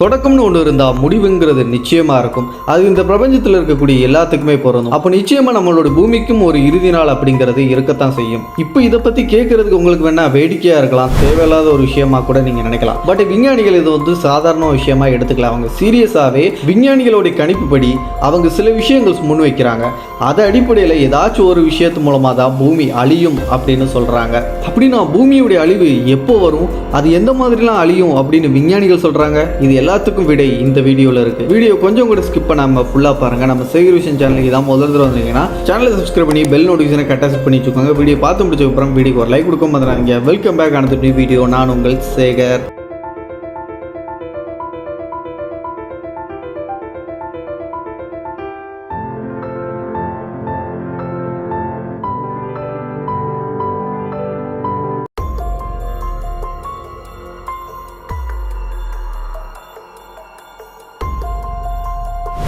தொடக்கம்னு ஒன்று இருந்தால் முடிவுங்கிறது நிச்சயமாக இருக்கும். அது இந்த பிரபஞ்சத்தில் இருக்கக்கூடிய எல்லாத்துக்குமே பொருந்தும். அப்போ நிச்சயமாக நம்மளோட பூமிக்கும் ஒரு இறுதி நாள் அப்படிங்கிறது இருக்கத்தான் செய்யும். இப்போ இதை பற்றி கேட்கறதுக்கு உங்களுக்கு வேணால் வேடிக்கையாக இருக்கலாம். தேவையில்லாத ஒரு விஷயமா கூட நீங்கள் நினைக்கலாம். பட் விஞ்ஞானிகள் இது வந்து சாதாரண விஷயமா எடுத்துக்கலாம். அவங்க சீரியஸாகவே விஞ்ஞானிகளுடைய கணிப்புப்படி அவங்க சில விஷயங்கள் முன் வைக்கிறாங்க அதை அடிப்படையில் ஏதாச்சும் ஒரு விஷயத்து மூலமாக தான் பூமி அழியும் அப்படின்னு சொல்கிறாங்க அப்படின்னா பூமியுடைய அழிவு எப்போ வரும்? அது எந்த மாதிரிலாம் அழியும் அப்படின்னு விஞ்ஞானிகள் சொல்கிறாங்க இது எல்லாத்துக்கும் விடை இந்த வீடியோவில் இருக்குது வீடியோ கொஞ்சம் கூட ஸ்கிப் பண்ணாமல் ஃபுல்லாக பாருங்கள் நம்ம சேகரிஷன் சேனலுக்கு இதான் முதல் தடவை வந்தீங்கன்னா சேனலை சப்ஸ்கிரைப் பண்ணி பெல் நோட்டிஃபிகேஷனை கரெக்டாக செட் பண்ணி வச்சுக்கோங்க. வீடியோ பார்த்து முடிச்ச அப்புறம் வீடியோக்கு ஒரு லைக் கொடுக்க மாதிரி வெல்கம் பேக் ஆனது வீடியோ நான் உங்கள் சேகர்.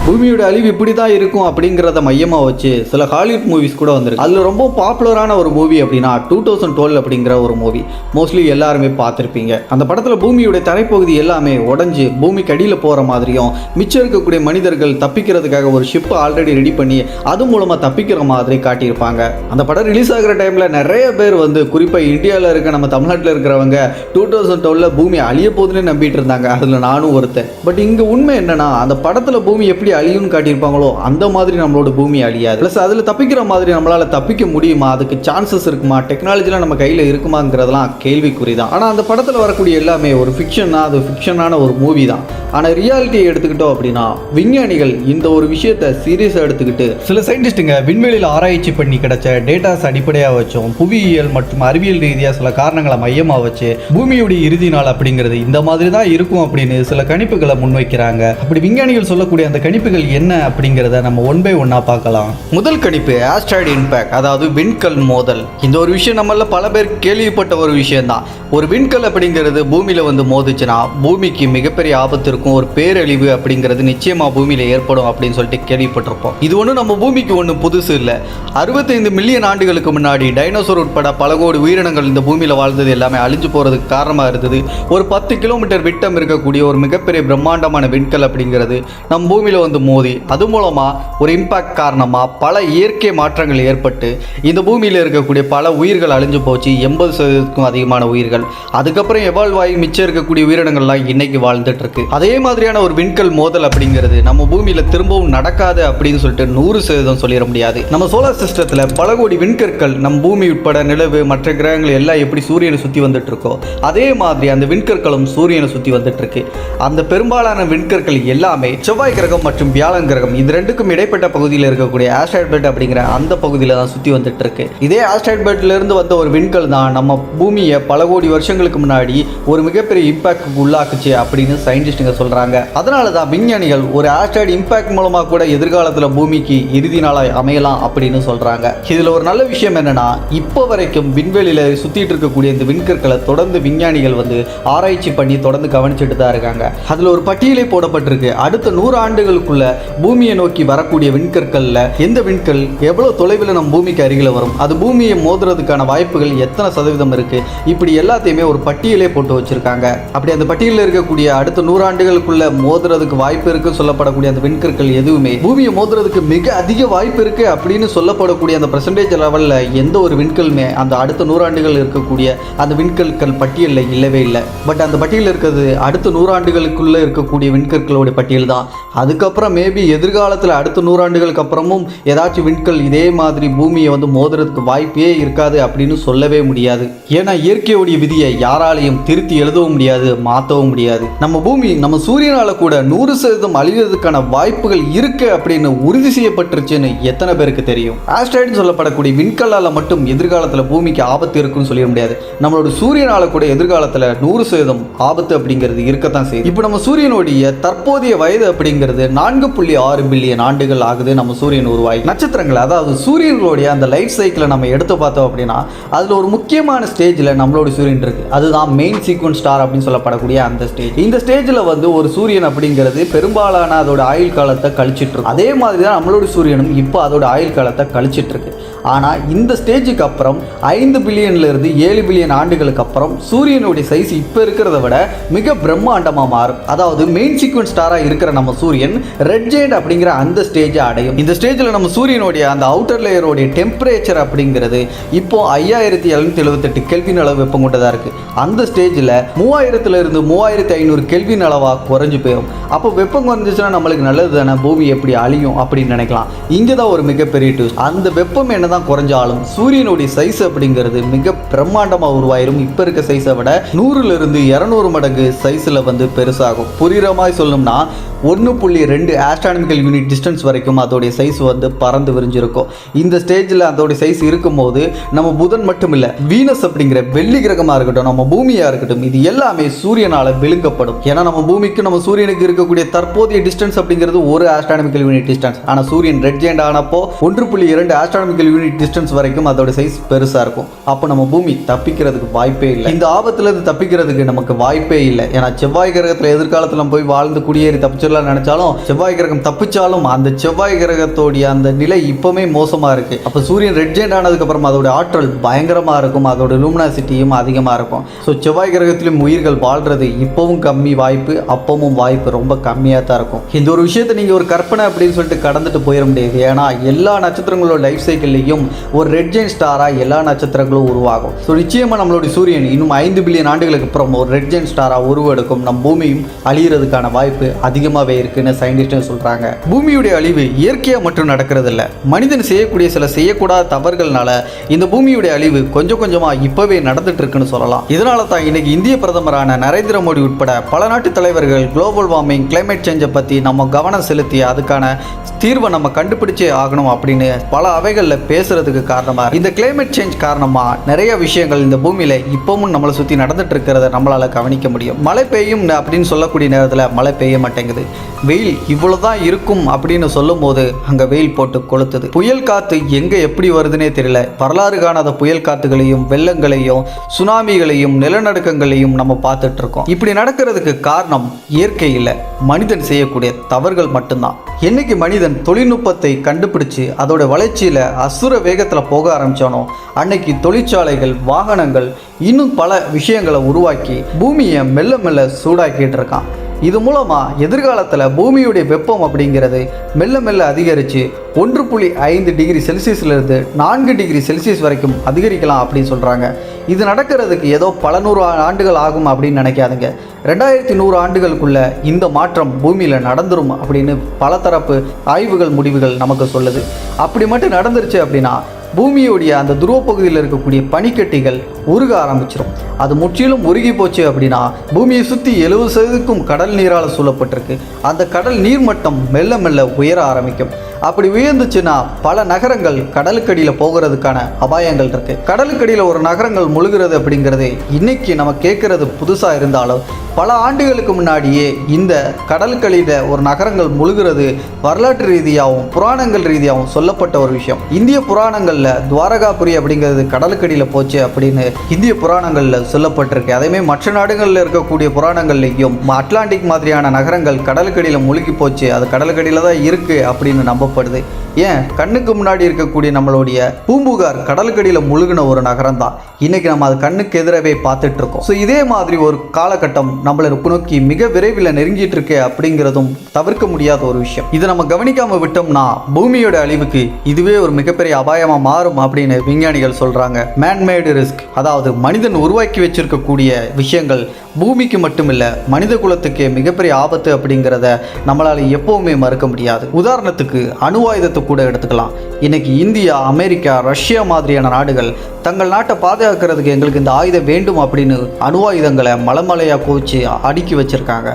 பூமியோட அழிவு இப்படி தான் இருக்கும் அப்படிங்கிறத மையமாக வச்சு சில ஹாலிவுட் மூவிஸ் கூட வந்திருக்கு. அதில் ரொம்ப பாப்புலரான ஒரு மூவி அப்படின்னா டூ தௌசண்ட் டுவெல் அப்படிங்கிற ஒரு மூவி மோஸ்ட்லி எல்லாருமே பார்த்துருப்பீங்க. அந்த படத்தில் பூமியோட தரைப்பகுதி எல்லாமே உடஞ்சி பூமிக்கு அடியில் போகிற மாதிரியும் மிச்சம் இருக்கக்கூடிய மனிதர்கள் தப்பிக்கிறதுக்காக ஒரு ஷிப்பை ஆல்ரெடி ரெடி பண்ணி அது மூலமாக தப்பிக்கிற மாதிரி காட்டியிருப்பாங்க. அந்த படம் ரிலீஸ் ஆகிற டைமில் நிறைய பேர் வந்து குறிப்பாக இந்தியாவில் இருக்க நம்ம தமிழ்நாட்டில் இருக்கிறவங்க டூ தௌசண்ட் டுவெலில் பூமி அழிய போகுதுன்னு நம்பிட்டு இருந்தாங்க. அதில் நானும் ஒருத்தன். பட் இங்கே உண்மை என்னன்னா அந்த படத்தில் பூமி எப்படி அழியும்னு காட்டியிருப்பாங்களோ அந்த மாதிரி நம்மளோட பூமி அழியாது. ப்ளஸ் அதில் தப்பிக்கிற மாதிரி நம்மளால் தப்பிக்க முடியுமா? அதுக்கு சான்சஸ் இருக்குமா? டெக்னாலஜிலாம் நம்ம கையில் இருக்குமாங்கிறதெல்லாம் கேள்விக்குறி தான் ஆனால் அந்த படத்தில் வரக்கூடிய எல்லாமே ஒரு ஃபிக்ஷன்னா அது ஃபிக்ஷனான ஒரு மூவி தான். ஆனால் ரியாலிட்டியை எடுத்துக்கிட்டோம் அப்படின்னா விஞ்ஞானிகள் இந்த ஒரு விஷயத்தை சீரியஸாக எடுத்துக்கிட்டு சில சயின்டிஸ்ட்டுங்க விண்வெளியில் ஆராய்ச்சி பண்ணி கிடைச்ச டேட்டாஸ் அடிப்படையாக வச்சும் புவியியல் மற்றும் அறிவியல் ரீதியாக சில காரணங்களை மையமாக வச்சு பூமியுடைய இறுதி நாள் அப்படிங்கிறது இந்த மாதிரி தான் இருக்கும் அப்படின்னு சில கணிப்புகளை முன்வைக்கிறாங்க. அப்படி விஞ்ஞானிகள் சொல்லக்கூடிய அந்த கணிப்பு கணிப்புகள் என்ன அப்படிங்கிறத நம்ம ஒன் பை ஒன்னாக பார்க்கலாம். முதல் கணிப்பு ஆஸ்ட்ராய்டு இம்பேக்ட் அதாவது விண்கல் மோதல். இந்த ஒரு விஷயம் நம்மள பல பேர் கேள்விப்பட்ட ஒரு விஷயம் தான் ஒரு விண்கல் அப்படிங்கிறது பூமியில் வந்து மோதிச்சுன்னா பூமிக்கு மிகப்பெரிய ஆபத்து இருக்கும் ஒரு பேரழிவு அப்படிங்கிறது நிச்சயமாக பூமியில் ஏற்படும் அப்படின்னு சொல்லிட்டு கேள்விப்பட்டிருப்போம். இது ஒன்றும் நம்ம பூமிக்கு ஒன்றும் புதுசு இல்லை. அறுபத்தைந்து மில்லியன் ஆண்டுகளுக்கு முன்னாடி டைனோசர் உட்பட பல கோடி உயிரினங்கள் இந்த பூமியில் வாழ்ந்தது எல்லாமே அழிஞ்சு போகிறதுக்கு காரணமாக இருந்தது. ஒரு பத்து கிலோமீட்டர் விட்டம் இருக்கக்கூடிய ஒரு மிகப்பெரிய பிரம்மாண்டமான விண்கல் அப்படிங்கிறது நம் பூமியில் வந்து மோதி அது மூலமாக ஒரு இம்பாக்ட் காரணமாக பல இயற்கை மாற்றங்கள் ஏற்பட்டு இந்த பூமியில் இருக்கக்கூடிய பல உயிர்கள் அழிஞ்சு போச்சு. எண்பது சதவீதத்துக்கும் அதிகமான உயிர்கள். அதுக்கப்புறம் எவால்வ் ஆகி மிச்சம் இருக்கக்கூடிய உயிரினங்கள்லாம் இன்னைக்கு வாழ்ந்துட்டு இருக்கு அதே மாதிரியான ஒரு விண்கல் மோதல் அப்படிங்கிறது நம்ம பூமியில் திரும்பவும் நடக்காது அப்படின்னு சொல்லிட்டு நூறு சதவீதம் சொல்லிட முடியாது. நம்ம சோலார் சிஸ்டத்தில் பல கோடி விண்கற்கள் நம் பூமி உட்பட நிலவு மற்ற கிரகங்கள் எல்லாம் எப்படி சூரியனை சுற்றி வந்துட்டு இருக்கோ அதே மாதிரி அந்த விண்கற்களும் சூரியனை சுற்றி வந்துட்டு இருக்கு அந்த பெரும்பாலான விண்கற்கள் எல்லாமே செவ்வாய் கிரகம் மற்றும் வியாழன் கிரகம் இது ரெண்டுக்கும் இடைப்பட்ட பகுதியில் இருக்கக்கூடிய ஆஸ்ட்ராய்ட் பெல்ட் அப்படிங்கிற அந்த பகுதியில் தான் சுற்றி வந்துட்டு இருக்கு இதே ஆஸ்ட்ராய்ட் பெல்ட்ல இருந்து வந்த ஒரு விண்கல் தான் நம்ம பூமியை பல கோடி வருஷங்களுக்கு முன்னாடி ஒரு மிகப்பெரிய இம்பாக்டுக்கு உள்ளாக்குச்சு அப்படின்னு சயின்டிஸ்டுங்க சொல்றாங்க. அதனால தான் விஞ்ஞானிகள் ஒரு ஆஸ்ட்ராய்டு இம்பாக்ட் மூலமாக கூட எதிர்காலத்தில் பூமிக்கு இறுதி நாளாக அமையலாம் அப்படின்னு சொல்றாங்க. இதுல ஒரு நல்ல விஷயம் என்னன்னா இப்போ வரைக்கும் விண்வெளியில் சுத்திட்டு இருக்கக்கூடிய இந்த விண்கற்களை தொடர்ந்து விஞ்ஞானிகள் வந்து ஆராய்ச்சி பண்ணி தொடர்ந்து கவனிச்சுட்டு தான் இருக்காங்க. அதுல ஒரு பட்டியலே போடப்பட்டிருக்கு. அடுத்த நூறு ஆண்டுகளுக்குள்ள பூமியை நோக்கி வரக்கூடிய விண்கற்கள்ல எந்த விண்கல் எவ்வளவு தொலைவில் நம்ம பூமிக்கு அருகில் வரும்? அது பூமியை மோதுறதுக்கான வாய்ப்புகள் எத்தனை சதவீதம் இருக்கு? இப்படி எல்லாத்தையுமே ஒரு பட்டியலே போட்டு வச்சிருக்காங்க. அப்படி அந்த பட்டியலில் இருக்கக்கூடிய அடுத்த நூறாண்டுகளுக்குள்ள மோதுறதுக்கு வாய்ப்பு இருக்கு சொல்லப்படக்கூடிய அந்த விண்கற்கள் எதுவுமே பூமியை மோதுறதுக்கு மிக அதிக வாய்ப்பு இருக்கு அப்படின்னு சொல்லப்படக்கூடிய அந்த பர்சன்டேஜ் லெவலில் எந்த ஒரு விண்கல்மே அந்த அடுத்த நூறாண்டுகள் இருக்கக்கூடிய அந்த விண்கற்கள் பட்டியலில் இல்லவே இல்லை. பட் அந்த பட்டியலில் இருக்கிறது அடுத்த நூறாண்டுகளுக்குள்ள இருக்கக்கூடிய விண்கற்களோட பட்டியல் தான். அதுக்கப்புறம் மேபி எதிர்காலத்தில் அடுத்த நூறாண்டுகளுக்கு அப்புறமும் ஏதாச்சும் விண்கல் இதே மாதிரி பூமியை வந்து மோதுறதுக்கு வாய்ப்பே இருக்காது அப்படின்னு சொல்லவே முடியாது. ஏன்னா இயற்கையோடைய விதியை யாராலையும் திருத்தி எழுதவும் முடியாது மாற்றவும் முடியாது. நம்ம பூமி நம்ம சூரியனால கூட நூறு சதவீதம் அழிவதற்கான வாய்ப்புகள் இருக்கு அப்படின்னு உறுதி செய்யப்பட்டுருச்சுன்னு எத்தனை பேருக்கு தெரியும்? ஆஸ்ட்ராய்டு சொல்லப்படக்கூடிய விண்கல்லால் மட்டும் எதிர்காலத்தில் பூமிக்கு ஆபத்து இருக்குன்னு சொல்லிட முடியாது. நம்மளோட சூரியனால கூட எதிர்காலத்தில் நூறு சதவீதம் ஆபத்து அப்படிங்கிறது இருக்கத்தான் செய்யும் இப்போ நம்ம சூரியனுடைய தற்போதைய வயது அப்படிங்கிறது நான்கு நான்கு புள்ளி ஆறு பில்லியன் ஆண்டுகள் ஆகுது நம்ம சூரியன் உருவாகி. நட்சத்திரங்கள் அதாவது சூரியர்களுடைய அந்த லைஃப் சைக்கிளை நம்ம எடுத்து பார்த்தோம் அப்படின்னா அதில் ஒரு முக்கியமான ஸ்டேஜில் நம்மளோட சூரியன் இருக்கு. அதுதான் மெயின் சீக்வன்ஸ் ஸ்டார் அப்படின்னு சொல்லப்படக்கூடிய அந்த ஸ்டேஜ் இந்த ஸ்டேஜில் வந்து ஒரு சூரியன் அப்படிங்கிறது பெரும்பாலான அதோட ஆயுள் காலத்தை கழிச்சிட்டு இருக்கு. அதே மாதிரி தான் நம்மளோட சூரியனும் இப்போ அதோட ஆயுள் காலத்தை கழிச்சிட்டு இருக்கு. ஆனால் இந்த ஸ்டேஜுக்கு அப்புறம் ஐந்து பில்லியன்ல இருந்து ஏழு பில்லியன் ஆண்டுகளுக்கு அப்புறம் சூரியனுடைய சைஸ் இப்போ இருக்கிறத விட மிக பிரம்மாண்டமாக மாறும். அதாவது மெயின் சீக்வன்ஸ் ஸ்டாராக இருக்கிற நம்ம சூரியன் ரெட் ஜெயண்ட் அப்படிங்கிற அந்த ஸ்டேஜை அடையும். இந்த ஸ்டேஜில் நம்ம சூரியனுடைய அந்த அவுட்டர் லேயருடைய டெம்பரேச்சர் அப்படிங்கிறது இப்போ ஐயாயிரத்தி எழுநூத்தி எழுபத்தெட்டு கெல்வின் அளவு வெப்பம் கொண்டதாக இருக்குது அந்த ஸ்டேஜில் மூவாயிரத்துலேருந்து மூவாயிரத்தி ஐநூறு கெல்வின் அளவாக குறைஞ்சு போயிடும் அப்போ வெப்பம் குறைஞ்சிச்சுன்னா நம்மளுக்கு நல்லது தானே பூமி எப்படி அழியும் அப்படின்னு நினைக்கலாம். இங்கே தான் ஒரு மிகப்பெரிய ட்விஸ்ட் அந்த வெப்பம் என்ன என்னதான் குறைஞ்சாலும் சூரியனுடைய சைஸ் அப்படிங்கிறது மிக பிரம்மாண்டமாக உருவாயிரும். இப்போ இருக்க சைஸை விட நூறுலேருந்து இரநூறு மடங்கு சைஸில் வந்து பெருசாகும். புரிகிற மாதிரி சொல்லணும்னா ஒன்று புள்ளி ரெண்டு ஆஸ்ட்ரானமிக்கல் யூனிட் டிஸ்டன்ஸ் வரைக்கும் அதோடைய சைஸ் வந்து பறந்து விரிஞ்சிருக்கும். இந்த ஸ்டேஜில் அதோடைய சைஸ் இருக்கும்போது நம்ம புதன் மட்டும் இல்லை வீனஸ் அப்படிங்கிற வெள்ளி கிரகமாக இருக்கட்டும் நம்ம பூமியாக இருக்கட்டும் இது எல்லாமே சூரியனால் விழுங்கப்படும். ஏன்னா நம்ம பூமிக்கு நம்ம சூரியனுக்கு இருக்கக்கூடிய தற்போதைய டிஸ்டன்ஸ் அப்படிங்கிறது ஒரு ஆஸ்ட்ரானமிக்கல் யூனிட் டிஸ்டன்ஸ் ஆனால் சூரியன் ரெட் ஜெயண்ட் ஆனப்போ ஒன்று புள்ளி இரண்டு ஆஸ்ட்ரானமிக்கல் யூனிட் டிஸ்டன்ஸ் வரைக்கும் அதோட சைஸ் பெருசாக இருக்கும். அப்போ நம்ம பூமி தப்பிக்கிறதுக்கு வாய்ப்பே இல்லை. இந்த ஆபத்துலேருந்து தப்பிக்கிறதுக்கு நமக்கு வாய்ப்பே இல்லை. ஏன்னா செவ்வாய் கிரகத்தில் எதிர்காலத்தில் போய் வாழ்ந்து குடியேறி தப்பிச்சிடலாம் நினச்சாலும் செவ்வாய் கிரகம் தப்பிச்சாலும் அந்த செவ்வாய் கிரகத்தோடைய அந்த நிலை இப்போவுமே மோசமாக இருக்குது அப்போ சூரியன் ரெட் ஆனதுக்கப்புறம் அதோட ஆற்றல் பயங்கரமாக இருக்கும். அதோட லூமினாசிட்டியும் அதிகமாக இருக்கும். ஸோ செவ்வாய் கிரகத்திலும் உயிர்கள் வாழ்கிறது இப்போவும் கம்மி வாய்ப்பு அப்பவும் வாய்ப்பு ரொம்ப கம்மியாக தான் இருக்கும். இந்த ஒரு விஷயத்தை நீங்கள் ஒரு கற்பனை அப்படின்னு சொல்லிட்டு கடந்துட்டு போயிட முடியாது. ஏன்னா எல்லா நட்சத்திரங்களோட லைஃப் சைக்கிள்லையும் ஒரு ரெட் ஜெயின் ஸ்டாராக எல்லா நட்சத்திரங்களும் உருவாகும். ஸோ நிச்சயமாக நம்மளுடைய சூரியன் இன்னும் ஐந்து பில்லியன் ஆண்டுகளுக்கு அப்புறம் ஒரு ரெட் ஜெயின் ஸ்டாராக உருவெடுக்கும். நம் பூமியும் அழியிறதுக்கான வாய்ப்பு அதிகமாகவே இருக்குன்னு சயின்டிஸ்டும் சொல்கிறாங்க பூமியுடைய அழிவு இயற்கையாக மட்டும் நடக்கிறதில்ல. மனிதன் செய்யக்கூடிய சில செய்யக்கூடாத தவறுகள்னால இந்த பூமியுடைய அழிவு கொஞ்சம் கொஞ்சமாக இப்போவே நடந்துட்டு இருக்குன்னு சொல்லலாம். இதனால தான் இன்னைக்கு இந்திய பிரதமரான நரேந்திர மோடி உட்பட பல நாட்டு தலைவர்கள் குளோபல் வார்மிங் கிளைமேட் சேஞ்சை பற்றி நம்ம கவனம் செலுத்தி அதுக்கான தீர்வை நம்ம கண்டுபிடிச்சே ஆகணும் அப்படின்னு பல அவைகளில் பேசுறதுக்கு காரணமா இந்த கிளைமேட் சேஞ்ச் காரணமா நிறைய விஷயங்கள் இந்த பூமியில இப்பவும் நம்மளை சுத்தி நடந்துட்டு இருக்கிறத நம்மளால கவனிக்க முடியும். மழை பெய்யும் அப்படின்னு சொல்லக்கூடிய நேரத்தில் மழை பெய்ய மாட்டேங்குது. வெயில் இவ்வளவுதான் இருக்கும் அப்படின்னு சொல்லும் போது அங்க வெயில் போட்டு கொளுத்துது. புயல் காத்து எங்க எப்படி வருதுன்னே தெரியல. வரலாறு காணாத புயல் காத்துகளையும் வெள்ளங்களையும் சுனாமிகளையும் நிலநடுக்கங்களையும் நம்ம பார்த்துட்டு இருக்கோம். இப்படி நடக்கிறதுக்கு காரணம் இயற்கை இல்லை. மனிதன் செய்யக்கூடிய தவறுகள் மட்டும்தான். என்னைக்கு மனிதன் தொழில்நுட்பத்தை கண்டுபிடிச்சு அதோட வளர்ச்சியில அசுர வேகத்தில் போக ஆரம்பிச்சானோ? அன்னைக்கு தொழிற்சாலைகள் வாகனங்கள் இன்னும் பல விஷயங்களை உருவாக்கி பூமியை மெல்ல மெல்ல சூடாக்கிட்டு இருக்கான். இது மூலமாக எதிர்காலத்தில் பூமியுடைய வெப்பம் அப்படிங்கிறது மெல்ல மெல்ல அதிகரித்து ஒன்று புள்ளி ஐந்து டிகிரி செல்சியஸ்லேருந்து நான்கு டிகிரி செல்சியஸ் வரைக்கும் அதிகரிக்கலாம் அப்படின்னு சொல்கிறாங்க இது நடக்கிறதுக்கு ஏதோ பல நூறு ஆண்டுகள் ஆகும் அப்படின்னு நினைக்காதுங்க. ரெண்டாயிரத்தி நூறு ஆண்டுகளுக்குள்ள இந்த மாற்றம் பூமியில் நடந்துரும் அப்படின்னு பல தரப்பு ஆய்வுகள் முடிவுகள் நமக்கு சொல்லுது. அப்படி மட்டும் நடந்துருச்சு அப்படின்னா பூமியுடைய அந்த துருவ பகுதியில் இருக்கக்கூடிய பனிக்கட்டிகள் உருக ஆரம்பிச்சிடும் அது முற்றிலும் உருகி போச்சு அப்படின்னா பூமியை சுற்றி எழுபது சதவீதக்கும் கடல் நீரால் சூழப்பட்டிருக்கு. அந்த கடல் நீர்மட்டம் மெல்ல மெல்ல உயர ஆரம்பிக்கும். அப்படி உயர்ந்துச்சுன்னா பல நகரங்கள் கடலுக்கடியில் போகிறதுக்கான அபாயங்கள் இருக்கு. கடலுக்கடியில் ஒரு நகரங்கள் முழுகிறது அப்படிங்கிறது இன்னைக்கு நம்ம கேட்கறது புதுசாக இருந்தாலும் பல ஆண்டுகளுக்கு முன்னாடியே இந்த கடலுக்கடியில் ஒரு நகரங்கள் முழுகிறது வரலாற்று ரீதியாகவும் புராணங்கள் ரீதியாகவும் சொல்லப்பட்ட ஒரு விஷயம். இந்திய புராணங்களில் துவாரகாபுரி அப்படிங்கிறது கடலுக்கடியில் போச்சு அப்படின்னு இந்திய புராணங்களில் சொல்லப்பட்டிருக்கு. அதேமாதிரி மற்ற நாடுகளில் இருக்கக்கூடிய புராணங்கள்லையும் அட்லாண்டிக் மாதிரியான நகரங்கள் கடலுக்கடியில் முழுகி போச்சு. அது கடலுக்கடியில் தான் இருக்குது அப்படின்னு நம்பப்படுது ஏன்? கண்ணுக்கு முன்னாடி இருக்கக்கூடிய நம்மளுடைய பூம்புகார் கடலுக்கடியில் முழுகின ஒரு நகரம் தான் இன்னைக்கு நம்ம அது கண்ணுக்கு எதிரவே பார்த்துட்டு இருக்கோம் ஸோ இதே மாதிரி ஒரு காலகட்டம் நம்மளை நோக்கி மிக விரைவில் நெருங்கிட்டு இருக்கு அப்படிங்கிறதும் தவிர்க்க முடியாத ஒரு விஷயம். இதை நம்ம கவனிக்காம விட்டோம்னா பூமியோட அழிவுக்கு இதுவே ஒரு மிகப்பெரிய அபாயமா மாறும் அப்படின்னு விஞ்ஞானிகள் சொல்றாங்க. மேன்மேடு ரிஸ்க் அதாவது மனிதன் உருவாக்கி வச்சிருக்கக்கூடிய விஷயங்கள் பூமிக்கு மட்டுமில்ல மனித குலத்துக்கே மிகப்பெரிய ஆபத்து அப்படிங்கிறத நம்மளால எப்பவுமே மறுக்க முடியாது. உதாரணத்துக்கு அணு ஆயுதத்தை கூட எடுத்துக்கலாம். இன்னைக்கு இந்தியா அமெரிக்கா ரஷ்யா மாதிரியான நாடுகள் தங்கள் நாட்டை பாதுகாக்கிறதுக்கு எங்களுக்கு இந்த ஆயுதம் வேண்டும் அப்படின்னு அணு ஆயுதங்களை மலமலையாக குவிச்சு அடுக்கி வச்சுருக்காங்க.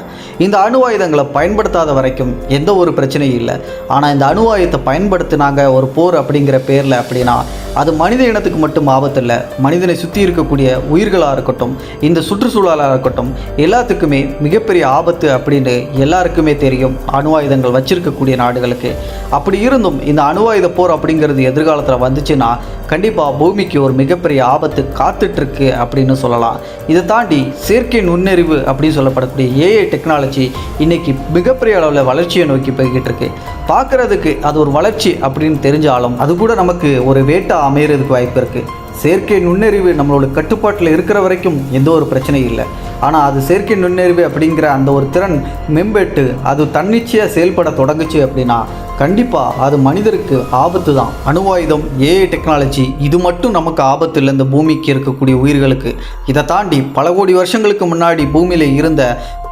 இந்த அணு ஆயுதங்களை பயன்படுத்தாத வரைக்கும் எந்த ஒரு பிரச்சனையும் இல்லை. ஆனால் இந்த அணு ஆயுதத்தை பயன்படுத்தினாங்க ஒரு போர் அப்படிங்கிற பேரில் அப்படின்னா அது மனித இனத்துக்கு மட்டும் ஆபத்தில்லை. மனிதனை சுற்றி இருக்கக்கூடிய உயிர்களாக இருக்கட்டும் இந்த சுற்றுச்சூழலாக இருக்கட்டும் எல்லாத்துக்குமே மிகப்பெரிய ஆபத்து அப்படின்னு எல்லாருக்குமே தெரியும். அணு ஆயுதங்கள் வச்சிருக்கக்கூடிய நாடுகளுக்கு. அப்படி இருந்தும் இந்த அணுவாயுத போர் அப்படிங்கிறது எதிர்காலத்தில் வந்துச்சுன்னா கண்டிப்பாக பூமிக்கு ஒரு மிகப்பெரிய ஆபத்து காத்துட்ருக்கு அப்படின்னு சொல்லலாம். இதை தாண்டி செயற்கை நுண்ணறிவு அப்படின்னு சொல்லப்படக்கூடிய ஏஐ டெக்னாலஜி இன்றைக்கி மிகப்பெரிய அளவில் வளர்ச்சியை நோக்கி போய்கிட்டு இருக்கு பார்க்குறதுக்கு அது ஒரு வளர்ச்சி அப்படின்னு தெரிஞ்சாலும் அது கூட நமக்கு ஒரு வேட்டா அமையிறதுக்கு வாய்ப்பு இருக்குது செயற்கை நுண்ணறிவு நம்மளோட கட்டுப்பாட்டில் இருக்கிற வரைக்கும் எந்த ஒரு பிரச்சனையும் இல்லை. ஆனால் அது செயற்கை நுண்ணறிவு அப்படிங்கிற அந்த ஒரு திறன் மேம்பட்டு அது தன்னிச்சையாக செயல்பட தொடங்குச்சு அப்படின்னா கண்டிப்பாக அது மனிதருக்கு ஆபத்து தான் அணுவாயுதம் ஏஐ டெக்னாலஜி இது மட்டும் நமக்கு ஆபத்து இல்லை இந்த பூமிக்கு இருக்கக்கூடிய உயிர்களுக்கு. இதை தாண்டி பல கோடி வருஷங்களுக்கு முன்னாடி பூமியில் இருந்த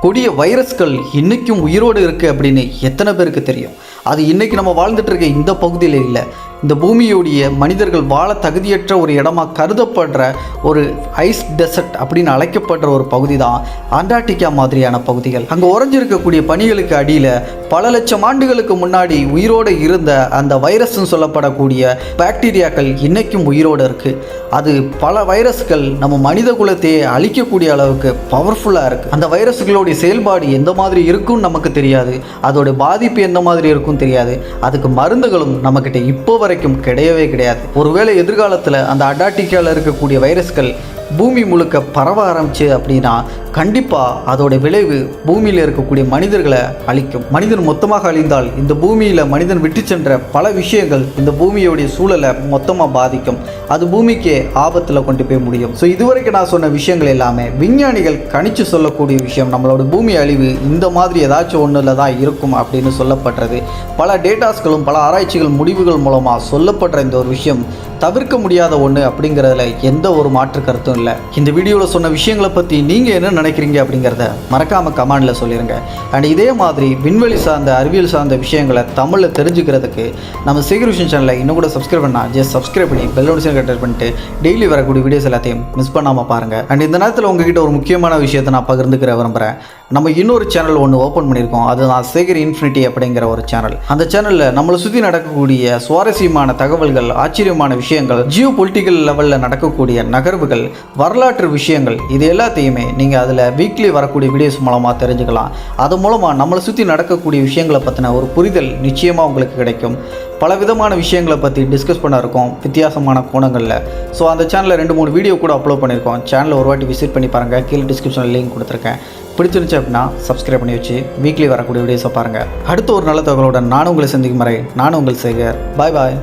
கொடிய வைரஸ்கள் இன்றைக்கும் உயிரோடு இருக்குது அப்படின்னு எத்தனை பேருக்கு தெரியும்? அது இன்றைக்கி நம்ம வாழ்ந்துட்டு இருக்க இந்த பகுதியில் இல்லை. இந்த பூமியுடைய மனிதர்கள் வாழ தகுதியற்ற ஒரு இடமாக கருதப்படுற ஒரு ஐஸ் டெசர்ட் அப்படின்னு அழைக்கப்படுற ஒரு பகுதி தான் அண்டார்டிகா மாதிரியான பகுதிகள். அங்கே உறைஞ்சிருக்கக்கூடிய பணிகளுக்கு அடியில் பல லட்சம் ஆண்டுகளுக்கு முன்னாடி உயிரோடு இருந்த அந்த வைரஸ்னு சொல்லப்படக்கூடிய பாக்டீரியாக்கள் இன்றைக்கும் உயிரோடு இருக்குது அது பல வைரஸ்கள் நம்ம மனித குலத்தையே அழிக்கக்கூடிய அளவுக்கு பவர்ஃபுல்லாக இருக்குது அந்த வைரஸ்களுடைய செயல்பாடு எந்த மாதிரி இருக்கும்னு நமக்கு தெரியாது. அதோட பாதிப்பு எந்த மாதிரி இருக்கும் தெரியாது. அதுக்கு மருந்துகளும் நம்மக்கிட்ட இப்போ வரைக்கும் கிடையவே கிடையாது. ஒருவேளை எதிர்காலத்தில் அந்த அண்டார்டிகாவில் இருக்கக்கூடிய வைரஸ்கள் பூமி முழுக்க பரவ ஆரம்பிச்சு அப்படின்னா கண்டிப்பாக அதோட விளைவு பூமியில் இருக்கக்கூடிய மனிதர்களை அழிக்கும். மனிதன் மொத்தமாக அழிந்தால் இந்த பூமியில் மனிதன் விட்டு சென்ற பல விஷயங்கள் இந்த பூமியோடைய சூழலை மொத்தமாக பாதிக்கும். அது பூமிக்கே ஆபத்தில் கொண்டு போய் முடியும். ஸோ இதுவரைக்கும் நான் சொன்ன விஷயங்கள் எல்லாமே விஞ்ஞானிகள் கணிச்சு சொல்லக்கூடிய விஷயம். நம்மளோட பூமி அழிவு இந்த மாதிரி ஏதாச்சும் ஒன்றில் தான் இருக்கும் அப்படின்னு சொல்லப்படுறது பல டேட்டாஸ்களும் பல ஆராய்ச்சிகள் முடிவுகள் மூலமாக சொல்லப்படுற இந்த ஒரு விஷயம் தவிர்க்க முடியாத ஒன்று அப்படிங்கிறதுல எந்த ஒரு மாற்று கருத்தும் இல்லை. இந்த வீடியோவில் சொன்ன விஷயங்களை பற்றி நீங்கள் என்ன நினைக்கிறீங்க அப்படிங்கிறத மறக்காமல் கமெண்டில் சொல்லிடுங்க அண்ட் இதே மாதிரி விண்வெளி சார்ந்த அறிவியல் சார்ந்த விஷயங்களை தமிழில் தெரிஞ்சுக்கிறதுக்கு நம்ம சேகர் சேனலை இன்னும் கூட சப்ஸ்கிரைப் பண்ணால் ஜஸ்ட் சப்ஸ்கிரைப் பண்ணி பெல் நோட்டிஃபிகேஷன் கட்டர் பண்ணிட்டு டெய்லி வரக்கூடிய வீடியோஸ் எல்லாத்தையும் மிஸ் பண்ணாமல் பாருங்கள் அண்ட் இந்த நேரத்தில் உங்ககிட்ட ஒரு முக்கியமான விஷயத்தை நான் பகிர்ந்துக்கிற விரும்புகிறேன் நம்ம இன்னொரு சேனல் ஒன்று ஓப்பன் பண்ணியிருக்கோம். அதுதான் சேகர் இன்ஃபினிட்டி அப்படிங்கிற ஒரு சேனல் அந்த சேனலில் நம்மளை சுற்றி நடக்கக்கூடிய சுவாரஸ்யமான தகவல்கள் ஆச்சரியமான விஷயங்கள் ஜியோ பொலிட்டிக்கல் லெவலில் நடக்கக்கூடிய நகர்வுகள் வரலாற்று விஷயங்கள் இது எல்லாத்தையுமே நீங்கள் அதில் வீக்லி வரக்கூடிய வீடியோஸ் மூலமாக தெரிஞ்சுக்கலாம். அது மூலமாக நம்மளை சுற்றி நடக்கக்கூடிய விஷயங்களை பற்றின ஒரு புரிதல் நிச்சயமாக உங்களுக்கு கிடைக்கும். பல விதமான விஷயங்களை பற்றி டிஸ்கஸ் பண்ண இருக்கோம். வித்தியாசமான கோணங்களில். ஸோ அந்த சேனலில் ரெண்டு மூணு வீடியோ கூட அப்லோட் பண்ணியிருக்கோம் சேனலை ஒரு வாட்டி விசிட் பண்ணி பாருங்கள் கீழே டிஸ்கிரிப்ஷனில் லிங்க் கொடுத்துருக்கேன். பிடிச்சிருந்துச்சு அப்படின்னா சப்ஸ்கிரைப் பண்ணி வச்சு வீக்லி வரக்கூடிய வீடியோஸை பாருங்கள் அடுத்த ஒரு நல்ல தகவலோட நானும் உங்களை சந்திக்கும் வரை நானும் உங்கள் சேகர். பாய் பாய்